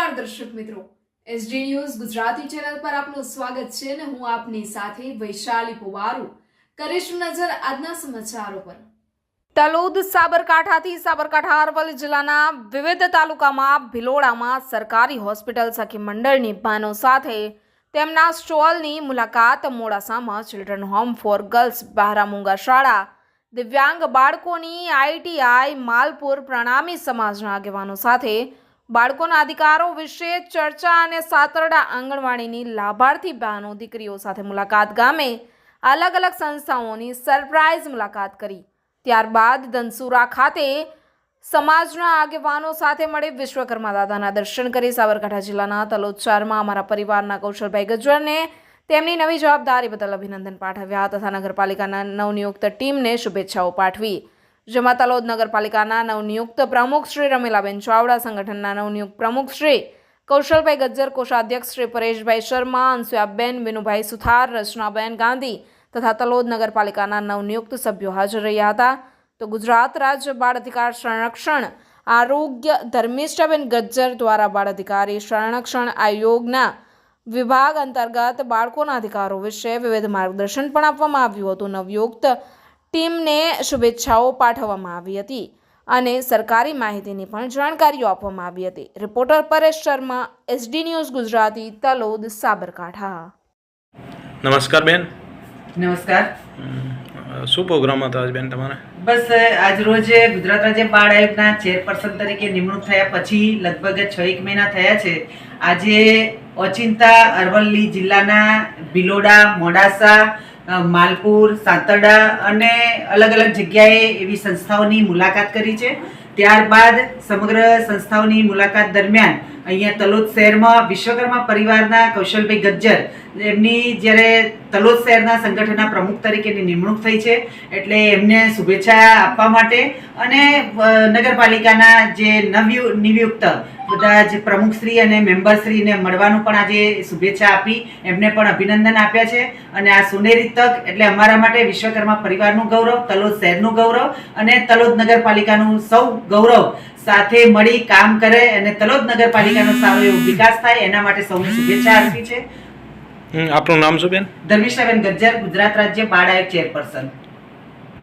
નમસ્કાર દર્શક મિત્રો. એસડી ન્યૂઝ ગુજરાતી ચેનલ પર આપનું સ્વાગત છે અને હું આપની સાથે વૈશાલી પુવારુ. કરીશું નજર આજના સમાચારો પર. તલોદ સાબરકાંઠાથી સાબરકાંઠા અરવલ જિલ્લાના વિવિધ તાલુકામાં ભિલોડામાં સરકારી હોસ્પિટલ સખી મંડળની બહેનો સાથે તેમના સ્ટોલની મુલાકાત મોડાસામાં ચિલ્ડ્રન હોમ ફોર ગર્લ્સ બહારામુંગા શાળા, દિવ્યાંગ બાળકોની આઈટીઆઈ, માલપુર પ્રણામી સમાજના આગેવાનો સાથે બાળકોના અધિકારો વિશે ચર્ચા અને સાતરડા આંગણવાડીની લાભાર્થી બહેનો દીકરીઓ સાથે મુલાકાત ગામે અલગ અલગ સંસ્થાઓની સરપ્રાઇઝ મુલાકાત કરી. ત્યારબાદ ધનસુરા ખાતે સમાજના આગેવાનો સાથે મળી વિશ્વકર્મા દાદાના દર્શન કરી સાબરકાંઠા જિલ્લાના તલોદચારમાં અમારા પરિવારના કૌશલભાઈ ગજ્જરને તેમની નવી જવાબદારી બદલ અભિનંદન પાઠવ્યા તથા નગરપાલિકાના નવનિયુક્ત ટીમને શુભેચ્છાઓ પાઠવી. જેમાં તલોદ નગરપાલિકાના નવનિયુક્ત પ્રમુખ શ્રી રમીલાબેન ચાવડા, સંગઠનના નવનિયુક્ત પ્રમુખ શ્રી કૌશલભાઈ ગજ્જર, કોષાધ્યક્ષ શ્રી પરેશભાઈ શર્મા અંશુયાબેન વિનુભાઈ સુથાર, રચનાબેન ગાંધી તથા તલોદ નગરપાલિકાના નવનિયુક્ત સભ્યો હાજર રહ્યા હતા. તો ગુજરાત રાજ્ય બાળ અધિકાર સંરક્ષણ આરોગ્ય ધર્મિષ્ઠાબેન ગજ્જર દ્વારા બાળ અધિકારી સંરક્ષણ આયોગના વિભાગ અંતર્ગત બાળકોના અધિકારો વિશે વિવિધ માર્ગદર્શન પણ આપવામાં આવ્યું હતું. નવયુક્ત ટીમને શુભેચ્છાઓ પાઠવવામાં આવી હતી અને સરકારી માહિતીની પણ જાણકારીઓ આપવામાં આવી હતી. Reporter Paresh Sharma SD news Gujarati Talod Sabarkantha. નમસ્કાર બેન. નમસ્કાર. શું પ્રોગ્રામ હતો આજ બેન તમારે? બસ આજ રોજ ગુજરાત રાજ્ય બાળ આયોગના ચેરપર્સન તરીકે નિમણૂક થયા પછી લગભગ છ એક મહિના થયા છે. આજે ઓચિંતા અરવલ્લી જિલ્લાના ભિલોડા મોડાસા માલપુર, સાતરડા અને અલગ અલગ જગ્યાએ એવી સંસ્થાઓની મુલાકાત કરી છે. ત્યારબાદ સમગ્ર સંસ્થાઓની મુલાકાત દરમિયાન અહીંયા તલોદ શહેરમાં વિશ્વકર્મા પરિવારના કૌશલભાઈ ગજ્જર, એમની જ્યારે તલોદ શહેરના સંગઠનના પ્રમુખ તરીકેની નિમણૂક થઈ છે, એટલે એમને શુભેચ્છા આપવા માટે અને નગરપાલિકાના જે નવયુ, નિયુક્ત બધા જ પ્રમુખશ્રી અને મેમ્બરશ્રીને મળવાનું પણ આજે શુભેચ્છા આપી, એમને પણ અભિનંદન આપ્યા છે. અને આ સુનેરી તક એટલે અમારા માટે વિશ્વકર્મા પરિવારનું ગૌરવ, તલોદ શહેરનું ગૌરવ અને તલોદ નગરપાલિકાનું સૌ ગૌરવ સાથે મળી કામ કરે અને તલોદ નગરપાલિકાનો સારો એવો વિકાસ થાય એના માટે સૌને શુભેચ્છા આપી છે. આપનું નામ શું બેન? ધર્મિષ્ઠાબેન ગજ્જર ગુજરાત રાજ્ય બાળ ચેરપર્સન.